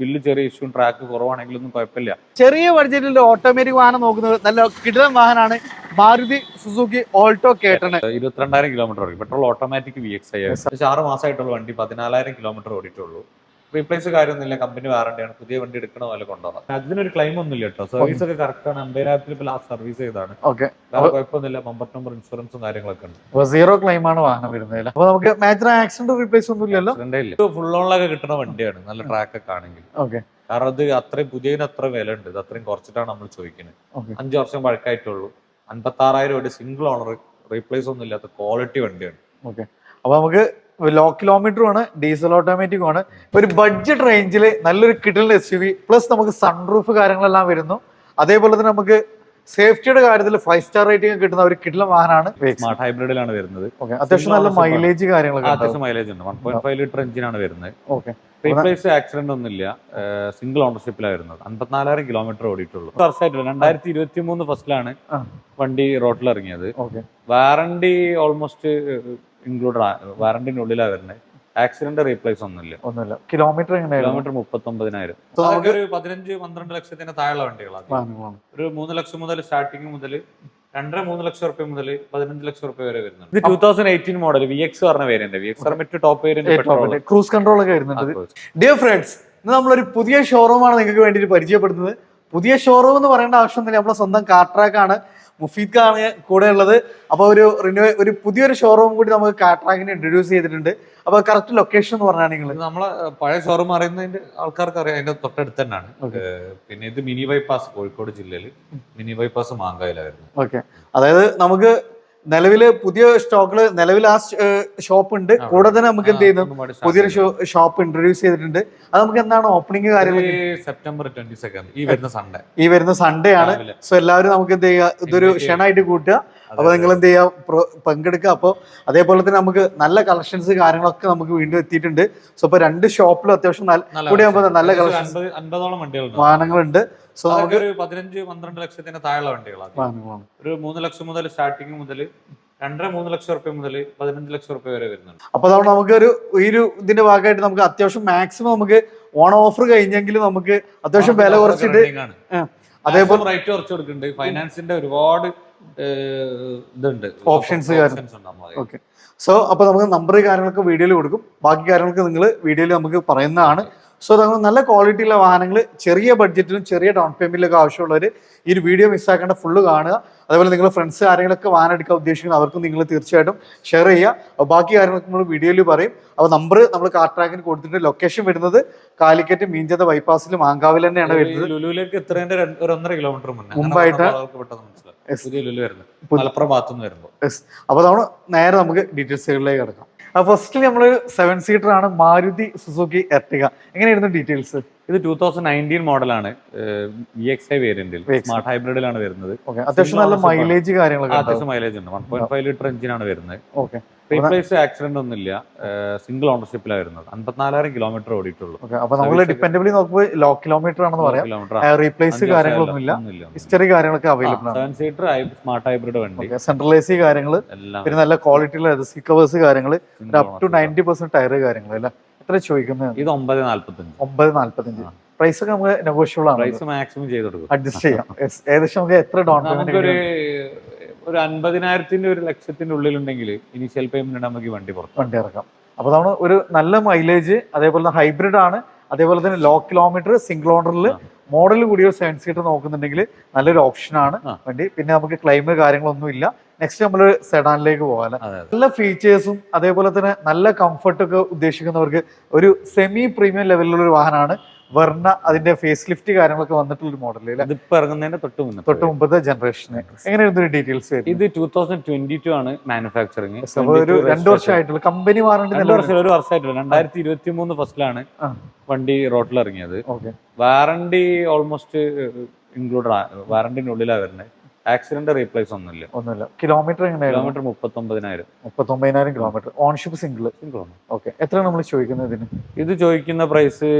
Bill ചെറിയ issue track കുറവാണെങ്കിലൊന്നും കുഴപ്പമില്ല. ചെറിയ ബഡ്ജറ്റിൽ ഓട്ടോമാറ്റിക് വാഹനം നോക്കുന്നത് നല്ല കിടിലൻ വാഹനമാണ് മാരുതി സുസുക്കി ഓൾട്ടോ കേട്ടണ്. ഇരുപത്തിരണ്ടായിരം കിലോമീറ്റർ ഓടി. Petrol automatic V X I ആറ് മാസമായിട്ടുള്ള വണ്ടി. പതിനാലായിരം കിലോമീറ്റർ ഓടിയിട്ടുള്ളൂ. റീപ്ലേസ് കാര്യമൊന്നുമില്ല. കമ്പനി വാറണ്ടിയാണ് പുതിയ വണ്ടി എടുക്കണ പോലെ കൊണ്ടുപോകാം അതിനൊരു ക്ലെയിം ഒന്നുമില്ല കേട്ടോ. സർവീസ് ഒക്കെ കറക്റ്റ് ആണ്. അമ്പതിനായിരത്തിൽ ഇപ്പോൾ ലാസ്റ്റ് സർവീസ് ചെയ്താണ് കുഴപ്പമൊന്നുമില്ല. ബമ്പർ നമ്പർ ഇൻഷുറൻസും കാര്യങ്ങളൊക്കെ ഉണ്ട്. സീറോ ക്ലെയിം ആണ് വാഹനം വരുന്നതിൽ അപ്പൊ നമുക്ക് മേജർ ആക്സിഡന്റ് റീപ്ലേസ് ഒന്നും ഇല്ലല്ലോ? ഇല്ല. ഫുൾ ഓണിലൊക്കെ കിട്ടുന്ന വണ്ടിയാണ്. നല്ല ട്രാക്ക് ഒക്കെ ആണെങ്കിൽ. ഓക്കെ കാരണം അത് അത്രയും പുതിയതിന് അത്ര വില ഉണ്ട്. ഇത് അത്രയും കുറച്ചിട്ടാണ് നമ്മൾ ചോദിക്കുന്നത്. അഞ്ചു വർഷം പഴക്കായിട്ടുള്ളൂ. അൻപത്തി ആറായിരം ഒരു സിംഗിൾ ഓണർ റീപ്ലേസ് ഒന്നും ഇല്ലാത്ത ക്വാളിറ്റി വണ്ടിയാണ്. ഓക്കെ അപ്പൊ നമുക്ക് ലോ കിലോമീറ്ററും ആണ് ഡീസൽ ഓട്ടോമാറ്റിക്കും ആണ്. ഒരു ബഡ്ജറ്റ് റേഞ്ചിൽ നല്ലൊരു കിടിലൻ എസ് യു വി പ്ലസ് നമുക്ക് സൺറൂഫ് കാര്യങ്ങളെല്ലാം വരുന്നു. അതേപോലെ തന്നെ നമുക്ക് സേഫ്റ്റിയുടെ കാര്യത്തിൽ ഫൈവ് സ്റ്റാർ റേറ്റിംഗ് കിട്ടുന്ന ഒരു കിടിലൻ വാഹനമാണ് സ്മാർട്ട് ഹൈബ്രിഡിലാണ് വരുന്നത്. ഓക്കെ അത്യാവശ്യം നല്ല മൈലേജ് കാര്യങ്ങളൊക്കെ അത്യാവശ്യം മൈലേജ് ഉണ്ട്. വൺ പോയിന്റ് ഫൈവ് ലിറ്റർ എഞ്ചിനാണ് വരുന്നത്. ഓക്കെ റീപ്ലേസ് ആക്സിഡന്റ് ഒന്നുമില്ല. സിംഗിൾ ഓണർഷിപ്പിലാണ് വരുന്നത്. അമ്പത്തിനാലായിരം കിലോമീറ്റർ ഓടിയിട്ടുള്ളൂ. വർഷമായിട്ടില്ല രണ്ടായിരത്തി ഇരുപത്തി മൂന്ന് ഫസ്റ്റിലാണ് വണ്ടി റോട്ടിൽ ഇറങ്ങിയത് ഓക്കെ വാറണ്ടി ഓൾമോസ്റ്റ് ഇൻക്ലൂഡഡ് വാറണ്ടിന്റെ ഉള്ളിലാണ് വരുന്നത് ആക്സിഡന്റ് റീപ്ലേസ് ഒന്നുമില്ല. ഒന്നുമില്ല. Kilometre kilometre മുപ്പത്തൊമ്പതിനായിരം. So ഒരു പതിനഞ്ച് പന്ത്രണ്ട് ലക്ഷത്തിന്റെ താഴെയുള്ള വണ്ടികളാണ് ഒരു മൂന്ന് ലക്ഷം മുതൽ സ്റ്റാർട്ടിങ് മുതൽ രണ്ടര മൂന്ന് ലക്ഷം റുപ്യ മുതൽ പതിനഞ്ച് ലക്ഷം റുപ്യ വരെ വരുന്നുണ്ട്. ഇത് two thousand eighteen model V X പറഞ്ഞ വേരിയന്റ് വി എക്സ് മറ്റു ടോപ്പ് വേരിയന്റ് ക്രൂസ് കൺട്രോൾ ഒക്കെ വരുന്നുണ്ട്. ഡിയർ ഫ്രണ്ട്സ് ഇന്ന് നമ്മളൊരു പുതിയ ഷോറൂമാണ് നിങ്ങൾക്ക് വേണ്ടി പരിചയപ്പെടുത്തുന്നത് പുതിയ ഷോറൂം എന്ന് പറയേണ്ട ആവശ്യമൊന്നുമില്ല നമ്മളെ സ്വന്തം കാട്രാക്കാണ് ഖാണ് കൂടെ ഉള്ളത്. അപ്പോൾ ഒരു റിന്യൂ ഒരു പുതിയൊരു ഷോറൂം കൂടി നമുക്ക് കാട്രാക്കിനെ ഇൻട്രൊഡ്യൂസ് ചെയ്തിട്ടുണ്ട്. അപ്പോൾ കറക്റ്റ് ലൊക്കേഷൻ എന്ന് പറഞ്ഞാൽ നിങ്ങൾ നമ്മൾ നമ്മളെ പഴയ ഷോറൂം അറിയുന്നതിന്റെ ആൾക്കാർക്ക് അറിയാം അതിന്റെ തൊട്ടടുത്ത് തന്നെയാണ് പിന്നെ ഇത് മിനി ബൈപ്പാസ് കോഴിക്കോട് ജില്ലയിൽ മിനി ബൈപ്പാസ് മാങ്കായിലായിരുന്നു. ഓക്കെ. അതായത് നമുക്ക് നിലവിൽ പുതിയ സ്റ്റോക്കിൽ നിലവിൽ ആ ഷോപ്പ് ഉണ്ട്. കൂടെ തന്നെ നമുക്ക് എന്ത് ചെയ്യുന്നു? പുതിയൊരു ഷോപ്പ് ഇൻട്രൊഡ്യൂസ് ചെയ്തിട്ടുണ്ട്. അത് നമുക്ക് എന്താണ് ഓപ്പണിംഗ് കാര്യങ്ങൾ സെപ്റ്റംബർ ട്വന്റി സെക്കൻഡ് ഈ വരുന്ന സൺഡേ ഈ വരുന്ന സൺഡേ ആണ്. സോ എല്ലാവരും നമുക്ക് എന്ത് ചെയ്യുക? ഇതൊരു. ക്ഷണമായിട്ട് കൂട്ടുക. അപ്പൊ നിങ്ങൾ എന്ത് ചെയ്യുക പങ്കെടുക്കുക അപ്പോൾ അതേപോലെ തന്നെ നമുക്ക് നല്ല കളക്ഷൻസ് കാര്യങ്ങളൊക്കെ നമുക്ക് വീണ്ടും എത്തിയിട്ടുണ്ട്. സോ ഇപ്പൊ രണ്ട് ഷോപ്പിലും അത്യാവശ്യം കൂടി ആകുമ്പോൾ നല്ല കളക്ഷൻസ് അൻപതോളം വാഹനങ്ങളുണ്ട്. സോ നമുക്ക് ഒരു പതിനഞ്ച് പന്ത്രണ്ട് ലക്ഷത്തിന് താഴെയുള്ള വണ്ടികളാണ് ഒരു മൂന്ന് ലക്ഷം മുതൽ സ്റ്റാർട്ടിങ് മുതൽ രണ്ടര മൂന്ന് ലക്ഷം റുപ്യ മുതൽ പതിനഞ്ച് ലക്ഷം റുപ്യ വരെ വരുന്നുണ്ട്. അപ്പൊ അതുകൊണ്ട് നമുക്ക് ഒരു ഈ ഒരു ഇതിന്റെ ഭാഗമായിട്ട് നമുക്ക് അത്യാവശ്യം മാക്സിമം നമുക്ക് ഓൺ ഓഫർ കഴിഞ്ഞെങ്കിൽ നമുക്ക് അത്യാവശ്യം വില കുറച്ചിട്ട് അതേപോലെ റേറ്റ് കുറച്ച് കൊടുക്കുന്നുണ്ട്. ഫൈനാൻസിന്റെ ഒരുപാട് ഇതുണ്ട്. ഓപ്ഷൻസ്. ഓക്കെ സോ അപ്പോൾ നമുക്ക് നമ്പർ കാര്യങ്ങളൊക്കെ വീഡിയോയിൽ കൊടുക്കും. ബാക്കി കാര്യങ്ങളൊക്കെ നിങ്ങൾ വീഡിയോയിൽ നമുക്ക് പറയുന്നതാണ്. സോ നമ്മൾ നല്ല ക്വാളിറ്റിയുള്ള വാഹനങ്ങൾ ചെറിയ ബഡ്ജറ്റിലും ചെറിയ ഡൗൺ പേയ്മെന്റിലൊക്കെ ആവശ്യമുള്ളവർ ഈ ഒരു വീഡിയോ മിസ്സാക്കേണ്ട ഫുള്ള് കാണുക. അതുപോലെ നിങ്ങൾ ഫ്രണ്ട്സ് ആരെങ്കിലൊക്കെ വാഹനം എടുക്കാൻ ഉദ്ദേശിക്കുന്ന അവർക്കും നിങ്ങൾ തീർച്ചയായിട്ടും ഷെയർ ചെയ്യുക. ബാക്കി കാര്യങ്ങളൊക്കെ നമ്മൾ വീഡിയോയിൽ പറയും. അപ്പോൾ നമ്പർ നമ്മൾ കാർ ട്രാക്കിന് കൊടുത്തിട്ട് ലൊക്കേഷൻ വരുന്നത് കാലിക്കറ്റ് മീഞ്ചത ബൈപ്പാസിൽ മാങ്കാവിൽ തന്നെയാണ് വരുന്നത്. ലുലുവിലേക്ക് രണ്ട്- ഒരു ഒന്നര കിലോമീറ്റർ മുമ്പായിട്ട് നമ്മൾ പുതിയ വരുന്നത് പുതിയ- മലപ്പുറം ഭാഗത്തുനിന്ന് വരുമ്പോൾ അപ്പോൾ നമ്മൾ നേരെ നമുക്ക് ഡീറ്റെയിൽസുകളിലേക്ക് കിടക്കാം. അപ്പൊ ഫസ്റ്റ് നമ്മൾ സെവൻ സീറ്റർ ആണ് മാരുതി സുസുക്കി എർട്ടിക എങ്ങനെയായിരുന്നു ഡീറ്റെയിൽസ് ഇത് ടൂ തൗസൻഡ് നയന്റീൻ മോഡലാണ് വി എക്സ് ഐ വേരിയന്റിൽ സ്മാർട്ട് ഹൈബ്രിഡിലാണ് വരുന്നത്. അത്യാവശ്യം നല്ല മൈലേജ് കാര്യങ്ങളൊക്കെ അത്യാവശ്യം മൈലേജ് ഉണ്ട്. വൺ പോയിന്റ് ഫൈവ് ലിറ്റർ എഞ്ചിനാണ് വരുന്നത്. ഓക്കെ റീപ്ലേസ് ആക്സിഡന്റ് ഒന്നുമില്ല. സിംഗിൾ ഓണർഷിപ്പിലാണ് വരുന്നത് അൻപത്തിനാലായിരം കിലോമീറ്റർ ഓടിയിട്ടുള്ളൂ. അപ്പൊ നമ്മൾ ഡിപ്പെൻഡബിളി നോക്കുമ്പോൾ ലോ കിലോമീറ്റർ ആണെന്ന് പറയാം. റീപ്ലേസ് കാര്യങ്ങളൊന്നുമില്ല ഹിസ്റ്ററി കാര്യങ്ങളൊക്കെ അവൈലബിൾ ആണ്. സെവൻ സീറ്റർ സ്മാർട്ട് ഹൈബ്രിഡ് വണ്ടി. സെൻട്രൽ എ സി കാര്യങ്ങൾ പിന്നെ നല്ല ക്വാളിറ്റിയുള്ള സീ കവേഴ്സ് കാര്യങ്ങൾ up to. Ninety percent tyre കാര്യങ്ങൾ അല്ല? എത്ര ചോദിക്കുന്നത് ഇത് ഒമ്പത് നാല്പത്തഞ്ച്. ഒമ്പത് നാല്പത്തഞ്ച്. പ്രൈസ് ഒക്കെ നമുക്ക് നെഗോഷ്യബിൾ ആണ്. പ്രൈസ് മാക്സിമം ചെയ്ത് കൊടുക്കും. അഡ്ജസ്റ്റ് ചെയ്യാം. ഏകദേശം നമുക്ക് എത്ര ഡൗൺ പേയ്മെന്റ് ഒരു അൻപതിനായിരത്തിന്റെ ഒരു ലക്ഷത്തിന്റെ ഉള്ളിലുണ്ടെങ്കിൽ ഇനിഷ്യൽ പേയ്മെന്റ് നമുക്ക് വണ്ടി പുറത്ത് വണ്ടി ഇറക്കാം. അപ്പൊ അതാണ് ഒരു നല്ല മൈലേജ് അതേപോലെ തന്നെ ഹൈബ്രിഡ് ആണ്. അതേപോലെ തന്നെ ലോ കിലോമീറ്റർ സിംഗിൾ ഓണറിൽ മോഡൽ കൂടിയ ഒരു സെവൻ സീറ്റർ നോക്കുന്നുണ്ടെങ്കിൽ നല്ലൊരു ഓപ്ഷൻ ആണ് വണ്ടി. പിന്നെ നമുക്ക് ക്ലൈമ് കാര്യങ്ങളൊന്നും ഇല്ല. നെക്സ്റ്റ് നമ്മൾ സെഡാനിലേക്ക് പോകാം അതെ അതെ. നല്ല ഫീച്ചേഴ്സും അതേപോലെ തന്നെ നല്ല കംഫർട്ടൊക്കെ ഉദ്ദേശിക്കുന്നവർക്ക് ഒരു സെമി പ്രീമിയം ലെവലിലുള്ള ഒരു വാഹനമാണ് വെർണ അതിന്റെ ഫേസ് ലിഫ്റ്റ് കാര്യങ്ങളൊക്കെ വന്നിട്ടുള്ള ഒരു മോഡൽ അല്ലേ ഇതിപ്പോ ഇറങ്ങുന്നതിന്റെ തൊട്ട് മുന്നേ. തൊട്ട് മുമ്പത്തെ ജനറേഷന് എങ്ങനെയായിരുന്നു ഡീറ്റെയിൽസ് ഇത് ടൂ തൗസൻഡ് ട്വന്റി ടു ആണ് മാനുഫാക്ചറിങ് ഒരു രണ്ടു വർഷമായിട്ടുള്ള. കമ്പനി വാറണ്ടി രണ്ടു വർഷം ഒരു വർഷമായിട്ടുള്ള. രണ്ടായിരത്തി ഇരുപത്തി മൂന്ന് ഫസ്റ്റിലാണ് വണ്ടി റോട്ടിൽ ഇറങ്ങിയത് ഓക്കെ വാറണ്ടി ഓൾമോസ്റ്റ് ഇൻക്ലൂഡഡ് വാറണ്ടിന്റെ ഉള്ളിലാണ് വരുന്നത്. ആക്സിഡന്റ് റീപ്ലേസ് ഒന്നുമില്ല. ഒന്നുമില്ല. കിലോമീറ്റർ എങ്ങനെയായിരുന്നു? കിലോമീറ്റർ മുപ്പത്തൊമ്പതിനായിരം. മുപ്പത്തൊമ്പതിനായിരം കിലോമീറ്റർ ഓൺഷിപ്പ് സിംഗിൾ ഓക്കെ എത്രയാണ് നമ്മൾ ചോദിക്കുന്നത് ഇതിന്? ഇത് ചോദിക്കുന്ന പ്രൈസ്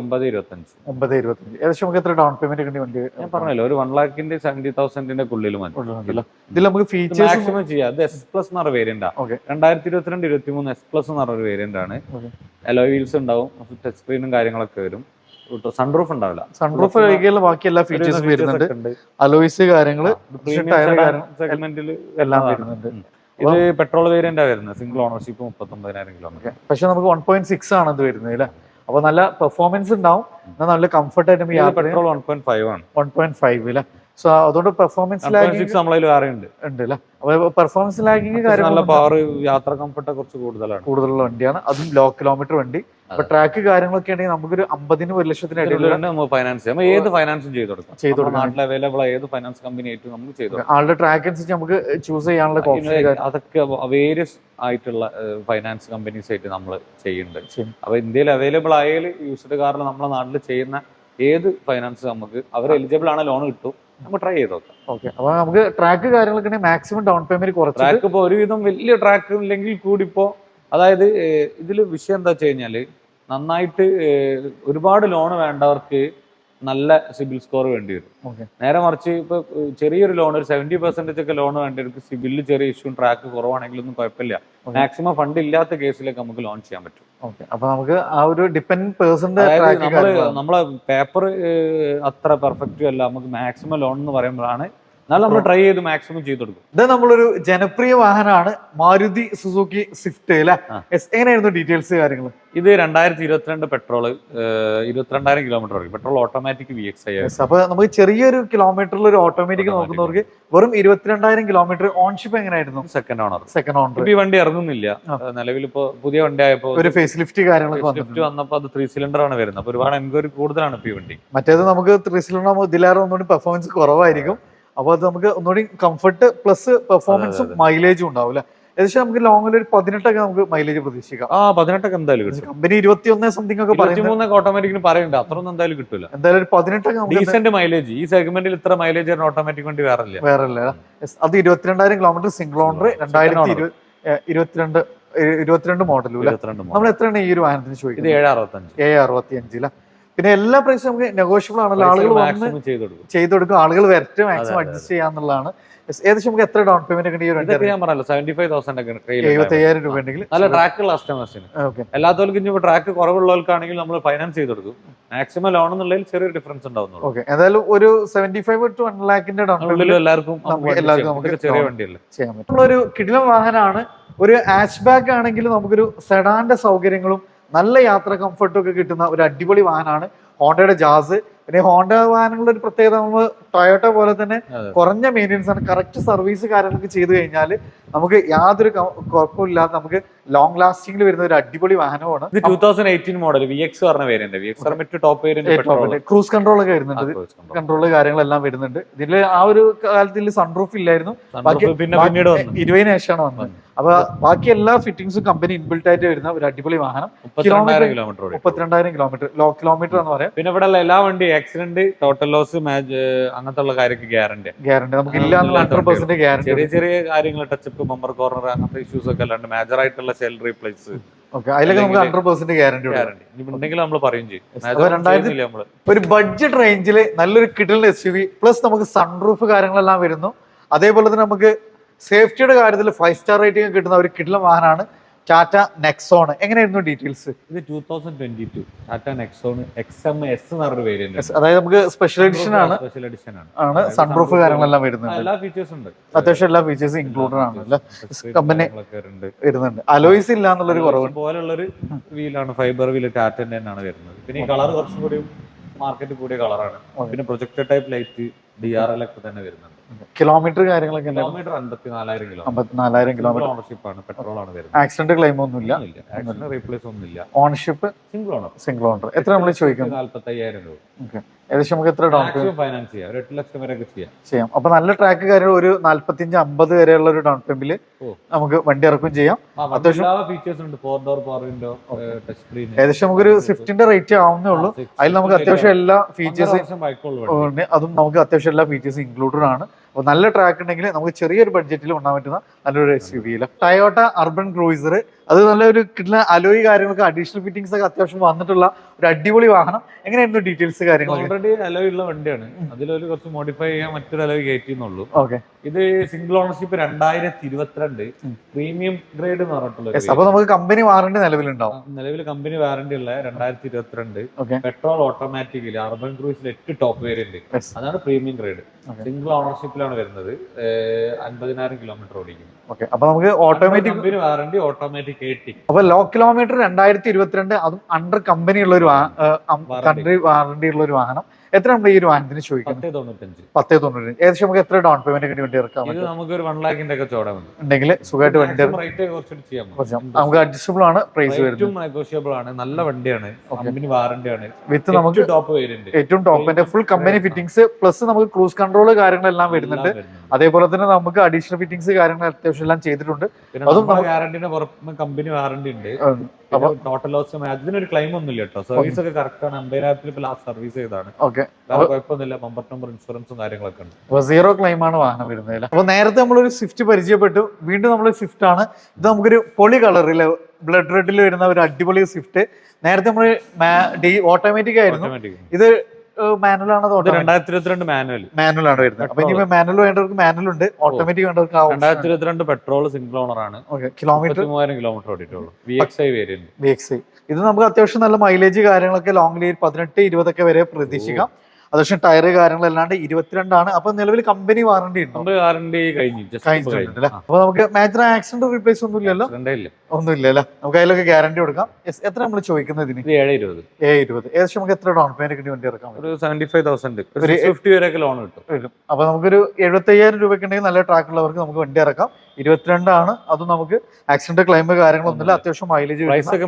ഒമ്പത് ഇരുപത്തഞ്ച്. ഒമ്പത് ഇരുപത്തഞ്ച്. ഏകദേശം നമുക്ക് എത്ര ഡൗൺ പേയ്മെന്റ് വണ്ടി? ഞാൻ പറഞ്ഞല്ലോ ഒരു വൺ ലാഖിന്റെ സെവന്റി തൗസൻഡിന്റെ ഉള്ളിൽ മതി. ഇതിൽ നമുക്ക് ഫീച്ചേഴ്സ് മാക്സിമം ചെയ്യാം. അത് എസ് പ്ലസ് എന്ന് പറഞ്ഞ വേരിയന്റാ ഓക്കെ രണ്ടായിരത്തി ഇരുപത്തിരണ്ട് ഇരുപത്തി മൂന്ന് എസ് പ്ലസ് എന്ന് പറഞ്ഞൊരു വേരിയന്റ് ആണ്. എലോ വീൽസ് ഉണ്ടാവും. ടച്ച് സ്ക്രീനും കാര്യങ്ങളൊക്കെ വരും. സൺറൂഫ് ഉണ്ടാവില്ല. സൺറൂഫ് ബാക്കി എല്ലാ ഫീച്ചേഴ്സും വരുന്നുണ്ട്. അലോയ്സ് കാര്യങ്ങൾ സെഗ്മെന്റിൽ എല്ലാം വരുന്നുണ്ട്. ഇത് പെട്രോൾ വേരിയന്റാ വരുന്നത്. സിംഗിൾ ഓണർഷിപ്പ് മുപ്പത്തൊമ്പതിനായിരം കിലോമീറ്റർ പക്ഷെ നമുക്ക് വൺ പോയിന്റ് സിക്സ് ആണ് ഇത് വരുന്നത് അല്ലേ? അപ്പൊ നല്ല പെർഫോമൻസ് ഉണ്ടാവും. നല്ല കംഫർട്ട് ആയിട്ട് പെട്രോൾ വൺ പോയിന്റ് ഫൈവ് ആണ്. വൺ പോയിന്റ് ഫൈവ് അല്ലേ? സോ അതുകൊണ്ട് പെർഫോമൻസ് ലാഗിങ് ഉണ്ട്. പെർഫോമൻസ് ലാഗിങ് നല്ല പവർ യാത്ര കംഫർട്ട് കുറച്ച് കൂടുതലാണ്. കൂടുതലുള്ള വണ്ടിയാണ്. അതും ലോ കിലോമീറ്റർ വണ്ടി. അപ്പൊ ട്രാക്ക് കാര്യങ്ങളൊക്കെ ഉണ്ടെങ്കിൽ നമുക്കൊരു അമ്പതിനും ഒരു ലക്ഷത്തിന് ഇടയിൽ ഫൈനാൻസ് ചെയ്യാം. ഏത് ഫൈനാൻസും ചെയ്ത് കൊടുക്കാം? ചെയ്ത് കൊടുക്കാം. നാട്ടിൽ അവൈലബിൾ ഏത് ഫൈനാൻസ് കമ്പനി ആയിട്ട് നമുക്ക് ചെയ്തു ആളുടെ ട്രാക്ക് അനുസരിച്ച് നമുക്ക് ചൂസ് ചെയ്യാനുള്ള അതൊക്കെ വേരിയസ് ആയിട്ടുള്ള ഫൈനാൻസ് കമ്പനീസ് ആയിട്ട് നമ്മൾ ചെയ്യുന്നുണ്ട്. ചെയ്യും. അപ്പൊ ഇന്ത്യയിൽ അവൈലബിൾ ആയാൽ യൂസ്ഡ് കാറിൽ നമ്മുടെ നാട്ടിൽ ചെയ്യുന്ന ഏത് ഫൈനാൻസ് നമുക്ക് അവർ എലിജിബിൾ ആണ് ലോൺ കിട്ടും നമുക്ക് ട്രൈ ചെയ്ത് നോക്കാം. ഓക്കെ അപ്പൊ നമുക്ക് ട്രാക്ക് കാര്യങ്ങളൊക്കെ മാക്സിമം ഡൗൺ പേയ്മെന്റ് കുറച്ച് ട്രാക്ക് ഇപ്പോൾ ഒരുവിധം വലിയ ട്രാക്ക് ഇല്ലെങ്കിൽ കൂടി ഇപ്പോ അതായത് ഇതിൽ വിഷയം എന്താ വെച്ച് കഴിഞ്ഞാൽ നന്നായിട്ട് ഒരുപാട് ലോൺ വേണ്ടവർക്ക് നല്ല സിബിൽ സ്കോർ വേണ്ടി വരും. നേരെ മറിച്ച് ഇപ്പൊ ചെറിയൊരു ലോൺ ഒരു സെവന്റി പെർസെന്റേജ് ഒക്കെ ലോൺ വേണ്ടവർക്ക് സിബിൽ ചെറിയ ഇഷ്യൂ ട്രാക്ക് കുറവാണെങ്കിലൊന്നും കുഴപ്പമില്ല. മാക്സിമം ഫണ്ട് ഇല്ലാത്ത കേസിലേക്ക് നമുക്ക് ലോൺ ചെയ്യാൻ പറ്റും. അപ്പൊ നമുക്ക് ആ ഒരു ഡിപ്പെൻഡ് പേഴ്സന്റെ നമ്മൾ നമ്മളെ പേപ്പർ അത്ര പെർഫെക്റ്റും അല്ല. നമുക്ക് മാക്സിമം ലോൺ എന്ന് പറയുമ്പോഴാണ് എന്നാലും നമ്മൾ ട്രൈ ചെയ്ത് മാക്സിമം ചെയ്ത് കൊടുക്കും. ഇത് നമ്മളൊരു ജനപ്രിയ വാഹനമാണ് മാരുതി സുസുക്കി സ്വിഫ്റ്റ് അല്ലെ. എങ്ങനെയായിരുന്നു ഡീറ്റെയിൽസ് കാര്യങ്ങൾ ഇത് രണ്ടായിരത്തി ഇരുപത്തിരണ്ട് പെട്രോൾ ഇരുപത്തിരണ്ടായിരം കിലോമീറ്റർ വരും petrol automatic V X I അപ്പൊ നമുക്ക് ചെറിയൊരു കിലോമീറ്ററിൽ ഒരു ഓട്ടോമാറ്റിക് നോക്കുന്നവർക്ക് വെറും ഇരുപത്തിരണ്ടായിരം കിലോമീറ്റർ ഓൺഷിപ്പ് എങ്ങനെയായിരുന്നു? സെക്കൻഡ് ഓണർ സെക്കൻഡ് ഓണർ ഈ വണ്ടി ഇറങ്ങുന്നില്ല. നിലവിൽ ഇപ്പോ പുതിയ വണ്ടി ആയപ്പോ ഒരു ഫേസ് ലിഫ്റ്റ് കാര്യങ്ങളൊക്കെ ലിഫ്റ്റ് വന്നപ്പോൾ വന്നപ്പോ അത് ത്രീ സിലിണ്ടർ ആണ് വരുന്നത്. അപ്പൊ ഒരുപാട് എൻക്വയറി കൂടുതലാണ് ഇപ്പൊ ഈ വണ്ടി. മറ്റേത് നമുക്ക് ത്രീ സിലിണ്ടർ ഇതിലേറെ ഒന്നുകൂടി പെർഫോമൻസ് കുറവായിരിക്കും. അപ്പൊ അത് നമുക്ക് ഒന്നുകൂടി കംഫർട്ട് പ്ലസ് പെർഫോമൻസും മൈലേജും ഉണ്ടാവും അല്ലെ? ഏകദേശം നമുക്ക് ലോങ്ങിൽ ഒരു പതിനെട്ടൊക്കെ നമുക്ക് മൈലേജ് പ്രതീക്ഷിക്കാം. ആ പതിനെട്ടൊക്കെ എന്തായാലും കിട്ടും. കമ്പനി ഇരുപത്തിയൊന്ന് സംതിങ് ഒക്കെ ഇരുപത്തിമൂന്നൊക്കെ ഓട്ടോമാറ്റിക്കിന് പറയുന്നുണ്ട് അത്രയൊന്നും എന്തായാലും കിട്ടില്ല എന്തായാലും ഒരു പതിനെട്ടൊക്കെ ഡീസെന്റ് മൈലേജ് ഈ സെഗ്മെന്റിൽ ഇത്ര മൈലേജ് ഓട്ടോമാറ്റിക് വണ്ടി വേറെ ഇല്ല വേറെ ഇല്ല അത് ഇരുപത്തിരണ്ടായിരം കിലോമീറ്റർ സിംഗിൾ ഓണർ രണ്ടായിരത്തി ഇരുപത്തിരണ്ട് ഇരുപത്തിരണ്ട് മോഡലും. നമ്മൾ എത്രയാണ് ഈ ഒരു വാഹനത്തിന് ചോദിക്കുന്നത്? ഏഴ് അറുപത്തി അഞ്ച് ഏഴ് അറുപത്തി അഞ്ചില പിന്നെ എല്ലാ പ്രൈസും നമുക്ക് നെഗോഷ്യബിൾ ആണല്ലോ. ആളുകൾ വന്ന് മാക്സിമം ചെയ്ത് കൊടുക്കും. ആളുകൾ വരട്ടെ മാക്സിമം അഡ്ജസ്റ്റ് ചെയ്യാന്നുള്ളതാണ്. ഏകദേശം നമുക്ക് എത്ര ഡൗൺ പേയ്മെന്റ് ഒക്കെ ഈ ഒരു ഇതൊക്കെ ഞാൻ പറഞ്ഞല്ലോ സെവന്റി ഫൈവ് തൗസൻഡ് ഒക്കെ കയ്യിൽ എഴുപത്തി അയ്യായിരം രൂപ ഉണ്ടെങ്കിൽ. നല്ല ട്രാക്ക് കസ്റ്റമേഴ്സിന് ഓക്കെ എല്ലാത്തവർക്കും ഇനി ട്രാക്ക് കുറവുള്ളവർക്കാണെങ്കിൽ നമ്മൾ ഫൈനാൻസ് ചെയ്ത് കൊടുക്കും. മാക്സിമം ലോൺ എന്നുള്ളതിൽ ചെറിയൊരു ഡിഫറൻസ് ഉണ്ടാവുന്നുള്ളൂ. ഓക്കെ എന്തായാലും ഒരു സെവന്റി ഫൈവ് ടു വൺ ലാഖിന്റെ ഡൗൺ എല്ലാവർക്കും എല്ലാവർക്കും നമുക്ക് ചെറിയ വണ്ടിയല്ലേ? ചെയ്യാൻ പറ്റും. നമ്മളൊരു കിടിലം വാഹനമാണ് ഒരു ആഷ് ബാക്ക് ആണെങ്കിൽ നമുക്കൊരു സെഡാന്റെ സൗകര്യങ്ങളും നല്ല യാത്ര കംഫർട്ടും ഒക്കെ കിട്ടുന്ന ഒരു അടിപൊളി വാഹനമാണ് ഹോണ്ടയുടെ ജാസ്. പിന്നെ ഹോണ്ട വാഹനങ്ങളുടെ ഒരു പ്രത്യേകത നമ്മൾ ടൊയോട്ട പോലെ തന്നെ കുറഞ്ഞ മെയിന്റെനൻസ് ആണ്. കറക്റ്റ് സർവീസ് കാര്യങ്ങളൊക്കെ ചെയ്തു കഴിഞ്ഞാൽ നമുക്ക് യാതൊരു കുഴപ്പമില്ലാതെ നമുക്ക് ലോങ് ലാസ്റ്റിംഗിൽ വരുന്ന ഒരു അടിപൊളി വാഹനമാണ്. ഇത് two thousand eighteen model V X പറഞ്ഞ വേരിയന്റ് വി എക്സ് മറ്റു ടോപ്പ് വേരിയന്റ് ക്രൂസ് കൺട്രോൾ ഒക്കെ വരുന്നുണ്ട്. കൺട്രോൾ കാര്യങ്ങളെല്ലാം വരുന്നുണ്ട്. ഇതിൽ ആ ഒരു കാലത്തിൽ സൺറൂഫ് ഇല്ലായിരുന്നു. ബാക്കി- പിന്നെ പിന്നീട് ഇരുപതിന് ശേഷമാണ് വന്നത്. അപ്പൊ ബാക്കി എല്ലാ ഫിറ്റിംഗ്സും കമ്പനി ഇൻബിൽറ്റ് ആയിട്ട് വരുന്ന ഒരു അടിപൊളി വാഹനം. കിലോമീറ്റർ മുപ്പത്തിരണ്ടായിരം കിലോമീറ്റർ ലോ കിലോമീറ്റർ എന്ന് പറയാം. പിന്നെ ഇവിടെ എല്ലാ വണ്ടി ആക്സിഡന്റ് ടോട്ടൽ ലോസ് അങ്ങനത്തെ ഉള്ള കാര്യമൊക്കെ ഗ്യാരണ്ടി ഗ്യാരണ്ടി നമുക്ക് ഇല്ല ഹൺഡ്രഡ് പെർസെന്റ് ഗ്യാരണ്ടി ചെറിയ ചെറിയ കാര്യങ്ങൾ ടച്ചപ്പ് ബമ്പർ കോർണർ അങ്ങനത്തെ ഇഷ്യൂസ് ഒക്കെ അല്ലാണ്ട് മേജർ ആയിട്ടുള്ള സെൽ റീപ്ലേസ് ഓക്കെ അതിലൊക്കെ നമുക്ക് ഹൺഡ്രഡ് പെർസെന്റ് ഗ്യാരണ്ടി ഉണ്ടെങ്കിൽ നമ്മൾ പറയും ചെയ്യും. ഒരു ബഡ്ജറ്റ് റേഞ്ചിൽ നല്ലൊരു കിഡിൽ എസ് യു വി പ്ലസ് നമുക്ക് സൺറൂഫ് കാര്യങ്ങളെല്ലാം വരുന്നു. അതേപോലെ തന്നെ നമുക്ക് സേഫ്റ്റിയുടെ കാര്യത്തിൽ ഫൈവ് സ്റ്റാർ റേറ്റിംഗ് കിട്ടുന്ന ഒരു കിട്ടുന്ന വാഹനമാണ് ടാറ്റ നെക്സോൺ. എങ്ങനെയായിരുന്നു ഡീറ്റെയിൽസ്? ഇത് two thousand twenty two Tata Nexon X M S എന്ന് പറഞ്ഞൊരു വേരിയന്റ് അതായത് നമുക്ക് സ്പെഷ്യൽ എഡിഷൻ ആണ്. സ്പെഷ്യൽ എഡിഷൻ ആണ്. ആണ്. സൺപ്രൂഫ് കാര്യങ്ങളെല്ലാം വരുന്നുണ്ട്. എല്ലാ ഫീച്ചേഴ്സ് ഉണ്ട്. അത്യാവശ്യം എല്ലാ ഫീച്ചേഴ്സ് ഇൻക്ലൂഡഡ് ആണ്. കമ്പനി വരുന്നുണ്ട്. അലോയ്സ് ഇല്ല എന്നുള്ളൊരു കുറവുണ്ട്. പോലുള്ളൊരു വീലാണ് ഫൈബർ വീൽ ടാറ്റന്റെ ആണ് വരുന്നത്. പിന്നെ ഈ കളർ കുറച്ചും കൂടി മാർക്കറ്റ് കൂടിയ കളറാണ് പിന്നെ projector type light D R L ഒക്കെ തന്നെ വരുന്നുണ്ട്. കിലോമീറ്റർ കാര്യങ്ങളൊക്കെ കിലോമീറ്റർ അമ്പത്തി നാലായിരം കിലോമീറ്റർ അമ്പത്തിനാലായിരം കിലോമീറ്റർ ഓണർഷിപ്പ് ആണ് പെട്രോൾ ആണ് വരുന്നത്. ആക്സിഡന്റ് ക്ലെയിം ഒന്നുമില്ല. ആക്സിഡന്റ് റീപ്ലേസ് ഒന്നുമില്ല. Ownership single owner single owner എത്ര നമ്മൾ ചോദിക്കുന്നത് നാല്പത്തയ്യായിരം രൂപ. ഏകദേശം നമുക്ക് എത്ര ഡൗൺ പേയ്മെന്റ് ഫൈനാൻസ് ചെയ്യാം. ഒരു എട്ട് ലക്ഷം വരെ ചെയ്യാം. ചെയ്യാം. അപ്പൊ നല്ല ട്രാക്ക് കാര്യങ്ങൾ ഒരു നാല്പത്തിയഞ്ച് അമ്പത് വരെയുള്ള ഒരു ഡൗൺ പേയ്മെന്റിൽ നമുക്ക് വണ്ടി ഇറക്കും ചെയ്യാം. അത്യാവശ്യം- ഫീച്ചേഴ്സ് ഉണ്ട്. Four door power window touch screen ഏകദേശം നമുക്കൊരു സ്വിഫ്റ്റിന്റെ റേറ്റ് ആവുന്നേ ഉള്ളൂ. അതിൽ നമുക്ക് അത്യാവശ്യം എല്ലാ ഫീച്ചേഴ്സും അതും നമുക്ക് അത്യാവശ്യം എല്ലാ ഫീച്ചേഴ്സും ഇൻക്ലൂഡഡ് ആണ്. അപ്പോൾ നല്ല ട്രാക്ക് ഉണ്ടെങ്കിൽ നമുക്ക് ചെറിയൊരു ബഡ്ജറ്റിൽ ഉണ്ടാൻ പറ്റുന്ന നല്ലൊരു എസ് യു വിയിൽ ടയോട്ട അർബൻ ക്രൂയിസർ അത് നല്ലൊരു കിട്ടുന്ന അലോയി കാര്യങ്ങളൊക്കെ അഡീഷണൽ ഫിറ്റിംഗ്സ് ഒക്കെ അത്യാവശ്യം വന്നിട്ടുള്ള ഒരു അടിപൊളി വാഹനം. എങ്ങനെയായിരുന്നു ഡീറ്റെയിൽസ് കാര്യങ്ങൾ ഓൾറെഡി അലോയ് ഉള്ള വണ്ടിയാണ്. അതിലൊരു കുറച്ച് മോഡിഫൈ ചെയ്യാൻ മറ്റൊരു അലോയ് കയറ്റിയെന്നുള്ളൂ ഓക്കെ. ഇത് സിംഗിൾ ഓണർഷിപ്പ് രണ്ടായിരത്തി ഇരുപത്തിരണ്ട് പ്രീമിയം ഗ്രേഡ് എന്ന് പറഞ്ഞിട്ടുള്ളത് അപ്പൊ നമുക്ക് കമ്പനി വാറണ്ടി നിലവിലുണ്ടാവും. നിലവിൽ കമ്പനി വാറണ്ടി ഉള്ള രണ്ടായിരത്തി ഇരുപത്തിരണ്ട് പെട്രോൾ ഓട്ടോമാറ്റിക്കിൽ അർബൻ ക്രൂസിൽ എട്ട് ടോപ്പ് വേരിയന്റ്. അതാണ് പ്രീമിയം ഗ്രേഡ് സിംഗിൾ സിംഗിൾ ഓണർഷിപ്പിലാണ് വരുന്നത്. അൻപതിനായിരം കിലോമീറ്റർ ഓടിക്കും ഓക്കെ അപ്പൊ നമുക്ക് automatic company warranty automatic eighty അപ്പൊ ലോ കിലോമീറ്റർ രണ്ടായിരത്തി ഇരുപത്തിരണ്ട് അതും അണ്ടർ കമ്പനി ഉള്ള ഒരു. കൺട്രി വാറണ്ടി ഉള്ള ഒരു വാഹനം. എത്ര നമ്മൾ ഈ ഒരു വാഹനത്തിന് ചോദിക്കുന്നത് പത്ത് തൊണ്ണൂറ്റഞ്ച്. ഏകദേശം നമുക്ക് എത്ര ഡൗൺ പേയ്മെന്റ് വേണ്ടി ഇറക്കാൻ പറ്റും നമുക്ക് ഒരു വൺ ലാഖിന്റെ ഒക്കെ ഉണ്ടെങ്കിൽ സുഖമായിട്ട് വണ്ടി നമുക്ക് അഡ്ജസ്റ്റബിൾ ആണ് പ്രൈസ് വരുന്നത്. ആണ് നല്ല വണ്ടിയാണ് കമ്പനി വിത്ത് നമുക്ക് ടോപ്പ് വേരിയന്റ് ഏറ്റവും ടോപ്പിന്റെ ഫുൾ കമ്പനി ഫിറ്റിംഗ്സ് പ്ലസ് നമുക്ക് ക്രൂസ് കൺട്രോൾ കാര്യങ്ങളെല്ലാം വരുന്നുണ്ട്. അതേപോലെ തന്നെ നമുക്ക് അഡീഷണൽ ഫിറ്റിംഗ്സ് കാര്യങ്ങൾ അത്യാവശ്യം എല്ലാം ചെയ്തിട്ടുണ്ട്. അതും കമ്പനി വാറണ്ടി ഉണ്ട്. ടോട്ടൽ ലോസ് അതിനൊരു ക്ലെയിം ഒന്നുമില്ല കേട്ടോ. സർവീസ് ഒക്കെ കറക്റ്റ് ആണ്. അമ്പതിനായിരത്തിൽ ഇപ്പൊ ലാസ്റ്റ് സർവീസ് ചെയ്താണ് കുഴപ്പമൊന്നുമില്ല. ബമ്പർ നമ്പർ ഇൻഷുറൻസും കാര്യങ്ങളൊക്കെ ഉണ്ട്. അപ്പൊ സീറോ ക്ലെയിം ആണ് വാഹനം വരുന്നത് അല്ലേ അപ്പൊ നേരത്തെ നമ്മളൊരു സ്വിഫ്റ്റ് പരിചയപ്പെട്ടു. വീണ്ടും നമ്മൾ സ്വിഫ്റ്റ് ആണ്. ഇത് നമുക്കൊരു പൊളി കളറിൽ ബ്ലഡ് റെഡിൽ വരുന്ന ഒരു അടിപൊളി സ്വിഫ്റ്റ് നേരത്തെ നമ്മൾ ഓട്ടോമാറ്റിക് ആയിരുന്നു. ഇത് മാനുവൽ ആണ് രണ്ടായിരത്തി ഇരുപത്തിരണ്ട് മാനുവൽ മാനുവൽ. ആണ് വരുന്നത്. അപ്പൊ ഇനി മാനുവൽ വേണ്ടവർക്ക് മാനുവൽ ഉണ്ട് ഓട്ടോമാറ്റിക് വേണ്ടവർക്ക് രണ്ടായിരത്തി ഇരുപത്തിരണ്ട് പെട്രോൾ സിംഗിൾ ഓണർ ആണ് കിലോമീറ്റർ മൂവായിരം kilometre ഓടിയിട്ടുള്ളൂ. V X I variant V X ഇത് നമുക്ക് അത്യാവശ്യം നല്ല മൈലേജ് കാര്യങ്ങളൊക്കെ ലോങ് ലീവ് പതിനെട്ട് ഇരുപതൊക്കെ വരെ പ്രതീക്ഷിക്കാം. അത്യാവശ്യം ടയർ കാര്യങ്ങളല്ലാണ്ട് ഇരുപത്തിരണ്ടാണ്. അപ്പൊ നിലവിൽ കമ്പനി വാറണ്ടി ഉണ്ട്? വാറണ്ടി കഴിഞ്ഞു. അപ്പൊ നമുക്ക് മാച്ചിന് ആക്സിഡന്റ് റീപ്ലേസ് ഒന്നും ഇല്ലല്ലോ ഒന്നും ഇല്ല നമുക്ക് അതിലൊക്കെ ഗ്യാരണ്ടി കൊടുക്കാം. എത്ര നമ്മൾ ചോദിക്കുന്നത് ഇതിന്? ഇത് ഏഴ് ഇരുപത് ഏഴ് ഇരുപത് ഏകദേശം നമുക്ക് എത്ര ഡൗൺ പേയ്മെന്റ് വണ്ടി ഇറക്കാം ഒരു സെവന്റി ഫൈവ് തൗസൻഡ് ഒരു ഫിഫ്റ്റി വരെയൊക്കെ ലോൺ കിട്ടും. വരും. അപ്പൊ നമുക്കൊരു എഴുപത്തി അയ്യായിരം രൂപയ്ക്ക് ഉണ്ടെങ്കിൽ നല്ല ട്രാക്ക് ഉള്ളവർക്ക് നമുക്ക് വണ്ടി ഇറക്കാം. ഇരുപത്തിരണ്ടാണ്. അത് നമുക്ക് ആക്സിഡന്റ് ക്ലെയിം കാര്യങ്ങളൊന്നുമില്ല. അത്യാവശ്യം മൈലേജ്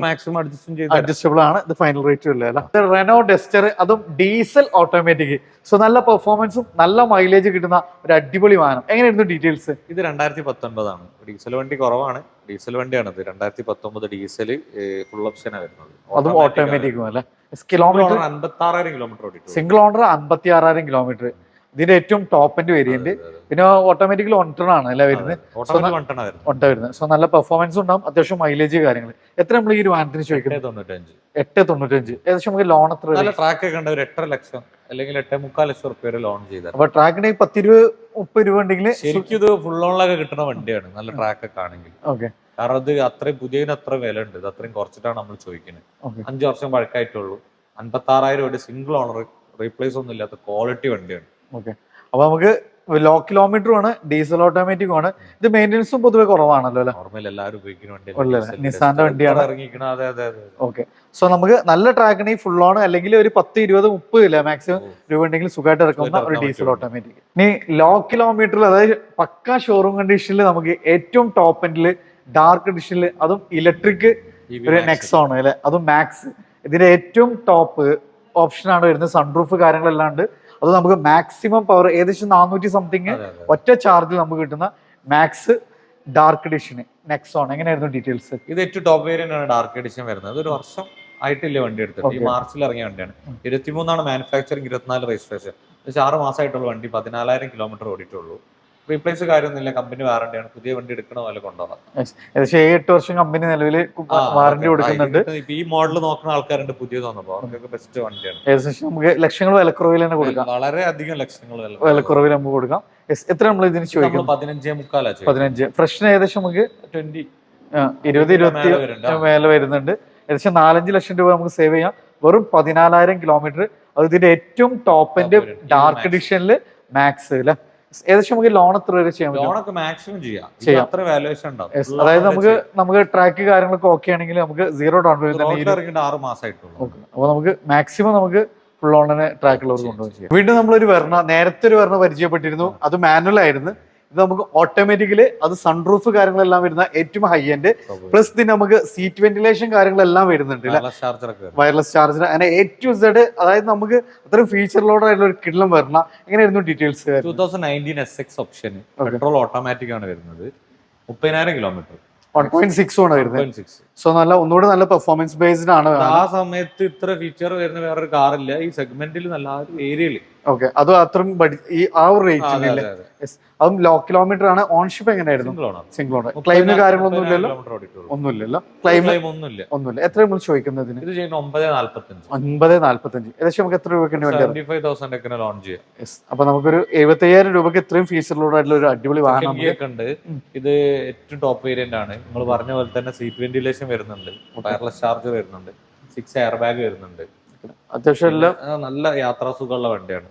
മാക്സിമം അഡ്ജസ്റ്റ് അഡ്ജസ്റ്റബിൾ ആണ്. ഇത് ഫൈനൽ റേറ്റ് ഇല്ല റെനോ ഡെസ്റ്റർ അതും ഡീസൽ ഓട്ടോമാറ്റിക് സോ നല്ല പെർഫോമൻസും നല്ല മൈലേജ് കിട്ടുന്ന ഒരു അടിപൊളി വാഹനം. എങ്ങനെയായിരുന്നു ഡീറ്റെയിൽസ് ഇത് രണ്ടായിരത്തി പത്തൊൻപതാണ്. ഡീസൽ വണ്ടി കുറവാണ്. ഡീസൽ വണ്ടിയാണ് ഇത് രണ്ടായിരത്തി പത്തൊമ്പത് ഡീസൽ ഫുൾ ഓപ്ഷനാണ് വരുന്നത്. അതും ഓട്ടോമാറ്റിക്കും അല്ലേ? കിലോമീറ്റർ അൻപത്തി ആറായിരം കിലോമീറ്റർ ഓടിയിട്ടുണ്ട് സിംഗിൾ ഓണർ അമ്പത്തി ആറായിരം കിലോമീറ്റർ ഇതിന്റെ ഏറ്റവും ടോപ്പ് എൻഡ് വേരിയന്റ് പിന്നെ ഓട്ടോമാറ്റിക്കലി ഒൺ ആണ് അല്ലേ വരുന്നത്? സോ നല്ല പെർഫോമൻസ് ഉണ്ടാവും. അത്യാവശ്യം മൈലേജ് കാര്യങ്ങൾ. എത്ര നമ്മൾ ഈ ഒരു വാഹനത്തിന് ചോദിക്കുന്നത്? എട്ടേ തൊണ്ണൂറ്റഞ്ച്. ഏകദേശം നമുക്ക് ലോൺ എത്ര ട്രാക്ക് ഒരു എട്ടര ലക്ഷം അല്ലെങ്കിൽ എട്ടേ മുക്കാൽ ലക്ഷം റുപ്യ ലോൺ ചെയ്താൽ. അപ്പൊ ട്രാക്കിന് പത്തിരുപത് മുപ്പത് രൂപ ഉണ്ടെങ്കിൽ ശരിക്കും ഇത് ഫുൾ ലോണിലൊക്കെ കിട്ടുന്ന വണ്ടിയാണ്. നല്ല ട്രാക്ക് ഒക്കെ ആണെങ്കിൽ. ഓക്കെ കാരണം അത് അത്രയും പുതിയതിന് അത്ര വില ഉണ്ട് ഇത് അത്രയും കുറച്ചിട്ടാണ് നമ്മൾ ചോദിക്കുന്നത്. അഞ്ചു വർഷം വഴക്കായിട്ടുള്ളൂ. അൻപത്തി ആറായിരം രൂപയുടെ സിംഗിൾ ഓണർ റീപ്ലേസ് ഒന്നും ഇല്ലാത്ത ക്വാളിറ്റി വണ്ടിയാണ്. ഓക്കെ. അപ്പൊ നമുക്ക് ലോ കിലോമീറ്ററും ആണ് ഡീസൽ ഓട്ടോമാറ്റിക്കും ആണ്. ഇത് മെയിന്റെനൻസും പൊതുവെ കുറവാണല്ലോ അല്ലെ? നോർമൽ എല്ലാവരും ഉപയോഗിക്കുന്ന? നിസ്സാന്റെ വണ്ടിയാണ്. ഇറങ്ങിക്കണ അതെ അതെ അതെ. ഓക്കെ. സോ നമുക്ക് നല്ല ട്രാക്കിന് ഫുൾ ഓൺ അല്ലെങ്കിൽ ഒരു പത്ത് ഇരുപത് മുപ്പത് ഇല്ല മാക്സിമം. രൂപ ഉണ്ടെങ്കിൽ സുഖമായിട്ട് ഇറക്കുന്ന ഒരു ഡീസൽ. ഓട്ടോമാറ്റിക് ഇനി ലോ കിലോമീറ്ററിൽ അതായത് പക്ക ഷോറൂം കണ്ടീഷനിൽ നമുക്ക് ഏറ്റവും ടോപ്പ് എൻഡിൽ ഡാർക്ക് എഡിഷനിൽ അതും ഇലക്ട്രിക് ഒരു. നെക്സോൺ അല്ലെ? അതും മാക്സ് ഇതിന്റെ ഏറ്റവും ടോപ്പ് ഓപ്ഷനാണ് വരുന്നത് സൺറൂഫ് കാര്യങ്ങളെല്ലാം ഉണ്ട്. അത് നമുക്ക് മാക്സിമം പവർ ഏകദേശം നാനൂറ്റി സംതിങ്. ഒറ്റ ചാർജിൽ നമുക്ക് കിട്ടുന്ന മാക്സ് ഡാർക്ക് എഡിഷന് നെക്സോൺ എങ്ങനെയായിരുന്നു ഡീറ്റെയിൽസ് ഇത് ഏറ്റവും ടോപ്പ് വേരിയന്റ് ആണ് ഡാർക്ക് എഡിഷൻ വരുന്നത്. ഒരു വർഷം ആയിട്ടില്ല വണ്ടി എടുത്തിട്ട്. ഈ. മാർച്ചിൽ ഇറങ്ങിയ വണ്ടിയാണ്. ഇരുപത്തിമൂന്നാണ് മാനുഫാക്ചറിങ് ഇരുപത്തിനാല് രജിസ്ട്രേഷൻ പക്ഷേ ആറ് മാസമായിട്ടുള്ള വണ്ടി. പതിനാലായിരം കിലോമീറ്റർ ഓടിയിട്ടുള്ളൂ. റീപ്ലേസ് കാര്യമൊന്നുമില്ല. കമ്പനി വാറണ്ടിയാണ് പുതിയ വണ്ടി എടുക്കണ പോലെ കൊണ്ടുപോകാം ഏകദേശം ഏഴ് എട്ട് വർഷം കമ്പനി നിലവിൽ വാറന്റി കൊടുക്കുന്നുണ്ട്. ഇപ്പൊ ഈ മോഡൽ നോക്കുന്ന ആൾക്കാരുണ്ട് പുതിയത് വന്നപ്പോ. അവർക്കൊക്കെ ബെസ്റ്റ് വണ്ടിയാണ്. ഏകദേശം നമുക്ക് ലക്ഷങ്ങൾ വിലക്കുറവിൽ തന്നെ കൊടുക്കാം. വളരെ അധികം ലക്ഷങ്ങൾ വിലക്കുറവിൽ നമുക്ക് കൊടുക്കാം. എത്ര നമ്മൾ ഇതിന് ചോദിക്കും പതിനഞ്ചേ മുക്കാലാ പതിനഞ്ച്. ഫ്രഷിന് ഏകദേശം നമുക്ക് ട്വന്റി ഇരുപത് ഇരുപത്തി മേലെ വരുന്നുണ്ട്. ഏകദേശം നാലഞ്ച് ലക്ഷം രൂപ നമുക്ക് സേവ് ചെയ്യാം. വെറും പതിനാലായിരം കിലോമീറ്റർ അത് ഇതിന്റെ ഏറ്റവും ടോപ്പ് എൻഡ് ഡാർക്ക്. എഡിഷനിൽ മാക്സ് അല്ലെ ഏകദേശം നമുക്ക് ലോൺ എത്ര വരെ ചെയ്യാൻ പറ്റും. ലോണൊക്കെ മാക്സിമം ചെയ്യാം. ചെയ്യാം. അത്ര വാല്യുവേഷൻ ഉണ്ടാവും. അതായത് നമുക്ക് നമുക്ക് ട്രാക്ക് കാര്യങ്ങളൊക്കെ ഓക്കെ ആണെങ്കിൽ നമുക്ക് സീറോ ഡൗൺ പേയ്മെന്റ് തന്നെ ആറ് മാസമായിട്ടുള്ളൂ അപ്പോൾ നമുക്ക് മാക്സിമം നമുക്ക് ഫുൾ ഓണിന് ട്രാക്കിലുള്ളവർ കൊണ്ടുപോയി ചെയ്യാം. വീണ്ടും നമ്മളൊരു വെർണ നേരത്തെ ഒരു വെർണ പരിചയപ്പെട്ടിരുന്നു. അത് മാനുവൽ ആയിരുന്നു. ഇത് നമുക്ക് ഓട്ടോമാറ്റിക്കലി അത് സൺറൂഫ് കാര്യങ്ങളെല്ലാം വരുന്ന ഏറ്റവും ഹൈ എൻഡ് പ്ലസ് ഇതിന് നമുക്ക് സീറ്റ് വെന്റിലേഷൻ കാര്യങ്ങളെല്ലാം വരുന്നുണ്ട് വയർലെസ് ചാർജർ അങ്ങനെ എ ടു സെഡ് അതായത് നമുക്ക് അത്രയും ഫീച്ചറിലോട് ആയിട്ടുള്ള ഒരു കിടലം വരണ. എങ്ങനെയായിരുന്നു details 2019 S X option petrol automatic ആണ് വരുന്നത്. മുപ്പതിനായിരം കിലോമീറ്റർ വൺ പോയിന്റ് സിക്സ് ആണ് വരുന്നത്. സോ നല്ല ഒന്നുകൂടി നല്ല പെർഫോമൻസ് ബേസ്ഡ് ആണ്. ആ സമയത്ത് ഇത്ര ഫീച്ചർ വരുന്ന വേറൊരു കാറില്ല ഈ സെഗ്മെന്റിൽ നല്ല ഏരിയയിൽ ഓക്കെ അത് അത്രയും ഈ ആ ഒരു റേറ്റ് അതും ലോ കിലോമീറ്റർ ആണ് ഓൺഷിപ്പ് എങ്ങനെയായിരുന്നു? സിംഗിൾ ഓണർ ക്ലൈമിന് കാര്യങ്ങളൊന്നും ഇല്ലല്ലോ? ഒന്നുമില്ലല്ലോ. ക്ലൈം ക്ലൈം ഒന്നുമില്ല. ഒന്നുമില്ല. എത്ര നമ്മൾ ചോദിക്കുന്നതിന് ഒൻപത് നാല്പത്തഞ്ച്. ഏകദേശം നമുക്ക് എത്ര രൂപയ്ക്ക് വേണ്ടി ചെയ്യാം. അപ്പൊ നമുക്കൊരു എഴുപത്തി അയ്യായിരം രൂപയ്ക്ക് ഇത്രയും ഫീച്ചറിലൂടെ ആയിട്ടുള്ള ഒരു അടിപൊളി വാഹനം ഉണ്ട്. ഇത് ഏറ്റവും ടോപ്പ് വേരിയന്റ് ആണ്. നിങ്ങൾ പറഞ്ഞ പോലെ തന്നെ സീറ്റ് വെന്റിലേഷൻ വരുന്നുണ്ട്. വയർലെസ് ചാർജർ വരുന്നുണ്ട്. സിക്സ് എയർ ബാഗ് വരുന്നുണ്ട്. അത്യാവശ്യം എല്ലാം നല്ല യാത്രാ സുഖമുള്ള വണ്ടിയാണ്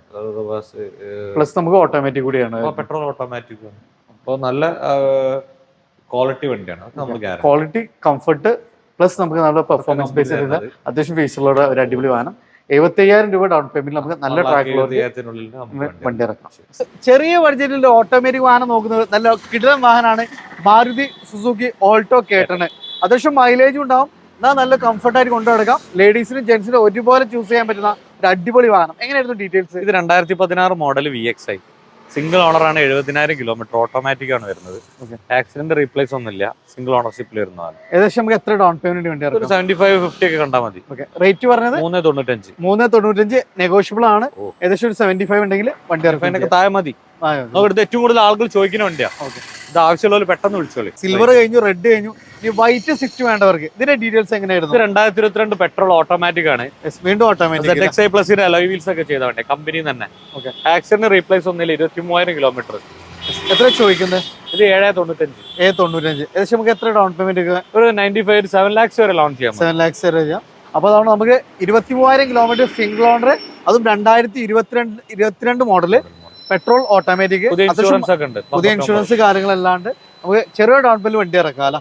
പ്ലസ് നമുക്ക് ഓട്ടോമാറ്റിക് കൂടിയാണ്. പെട്രോൾ ഓട്ടോമാറ്റിക് ആണ്. അപ്പോൾ നല്ല ക്വാളിറ്റി വണ്ടിയാണ്. നമ്മൾ ക്വാളിറ്റി കംഫർട്ട് പ്ലസ് നമുക്ക് നല്ല പെർഫോമൻസ് ബേസ് ചെയ്ത അത്യാവശ്യം ഫീച്ചറുള്ള ഒരു അടിപൊളി വാഹനം. എഴുപത്തയ്യായിരം രൂപ ഡൗൺ പേയ്മെന്റ് നമുക്ക് നല്ല ട്രാക്കിലുള്ള വണ്ടി ഇറക്കാം. ചെറിയ ബഡ്ജറ്റിൽ ഓട്ടോമാറ്റിക് വാഹനം നോക്കുന്നത് നല്ല കിടിലൻ വാഹനമാണ് മാരുതി സുസുക്കി ഓൾട്ടോ കേട്ടണ് അത്യാവശ്യം മൈലേജും ഉണ്ടാവും. എന്നാൽ നല്ല കംഫർട്ടായിട്ട് കൊണ്ടു നടക്കാം. ലേഡീസിനും ജെന്റ്സിനും ഒരുപോലെ ചൂസ് ചെയ്യാൻ പറ്റുന്ന ഒരു അടിപൊളി വാഹനം. എങ്ങനെയായിരുന്നു ഡീറ്റെയിൽസ് ഇത് രണ്ടായിരത്തി പതിനാറ് model V X I single owner ആണ് എഴുപതിനായിരം കിലോമീറ്റർ ഓട്ടോമാറ്റിക് ആണ് വരുന്നത്. ആക്സിഡന്റ് റീപ്ലേസ് ഒന്നുമില്ല. സിംഗിൾ ഓണർഷിപ്പിൽ വരുന്നതാണ് ഏകദേശം നമുക്ക് എത്ര ഡൗൺ പേയ്മെന്റ് വേണ്ടി സെവന്റി ഫൈവ് ഫിഫ്റ്റി ഒക്കെ കണ്ടാൽ മതി. റേറ്റ് പറഞ്ഞത്? മൂന്ന് തൊണ്ണൂറ്റഞ്ച്. മൂന്ന് തൊണ്ണൂറ്റഞ്ച് നെഗോഷ്യബിൾ ആണ്. ഏകദേശം ഒരു സെവന്റി ഫൈവ് ഉണ്ടെങ്കിൽ വണ്ടി ഇറക്കാൻ താഴെ മതി. നമുക്ക് എടുത്ത് ഏറ്റവും കൂടുതൽ ആളുകൾ ചോദിക്കുന്ന വണ്ടിയാ. ഇത് ആവശ്യമുള്ളവർ പെട്ടെന്ന് വിളിച്ചോളി. സിൽവർ കഴിഞ്ഞു റെഡ് കഴിഞ്ഞു. ഇനി വൈറ്റ് സ്വിഫ്റ്റ് വേണ്ടവർക്ക്. ഇതിന്റെ ഡീറ്റെയിൽസ് എങ്ങനെയായിരുന്നു? രണ്ടായിരത്തി ഇരുപത്തിരണ്ട് പെട്രോൾ ഓട്ടോമാറ്റിക് ആണ്. വീണ്ടും ഓട്ടോമാറ്റിക് എക്സ് ഐ പ്ലസിന്റെ അലോയ് വീൽസ് ഒക്കെ ചെയ്ത വണ്ടി കമ്പനി തന്നെ. ആക്സിഡന്റ് റീപ്ലേസ് ഒന്നില്ല ഇരുപത്തി മൂവായിരം കിലോമീറ്റർ എത്ര ചോദിക്കുന്നത് ഇത് ഏഴ് തൊണ്ണൂറ്റഞ്ച് ഏ തൊണ്ണൂറ്റഞ്ച് ഏകദേശം നമുക്ക് എത്ര ഡൗൺ പേയ്മെന്റ് ഒരു നയന്റി ഫൈവ് സെവൻ ലാക്സ് വരെ ലോൺ ചെയ്യാം സെവൻ ലാക്സ് വരെ ചെയ്യാം. അപ്പൊ അതാണ് നമുക്ക് ഇരുപത്തി മൂവായിരം കിലോമീറ്റർ സിംഗിൾ ഓണർ അതും രണ്ടായിരത്തി ഇരുപത്തിരണ്ട് ഇരുപത്തിരണ്ട് മോഡൽ പെട്രോൾ ഓട്ടോമാറ്റിക് പുതിയ ഇൻഷുറൻസ് കാര്യങ്ങളല്ലാണ്ട് നമുക്ക് ചെറിയ ഡൗൺ പേയ്മെന്റ് വണ്ടി ഇറക്കാം അല്ല?